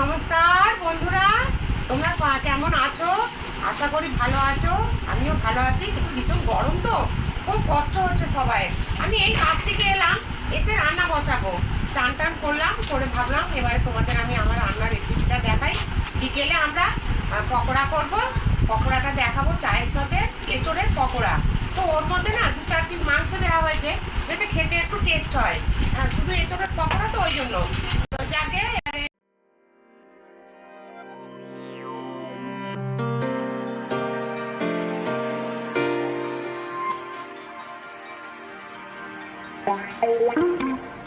নমস্কার, বন্ধুরা। তোমরা কেমন আছো? আশা করি ভালো আছো। আমিও ভালো আছি, কিন্তু ভীষণ গরম তো। খুব কষ্ট হচ্ছে সবাই। আমি এই কাজ থেকে এলাম, এসে রান্না বসাবো। চান টান করলাম, করে ভাবলাম এবারে তোমাদের আমি আমার রান্নার রেসিপিটা দেখাই। বিকেলে আমরা পকোড়া করব। পকোড়াটা দেখাবো চায়ের সাথে, এঁচড়ের পকোড়া। তো ওর মধ্যে না দু চার পিস মাংস দেওয়া হয়েছে, যাতে খেতে একটু টেস্ট হয়। হ্যাঁ শুধু এঁচড়ের পকোড়া তো ওই জন্য। Bye.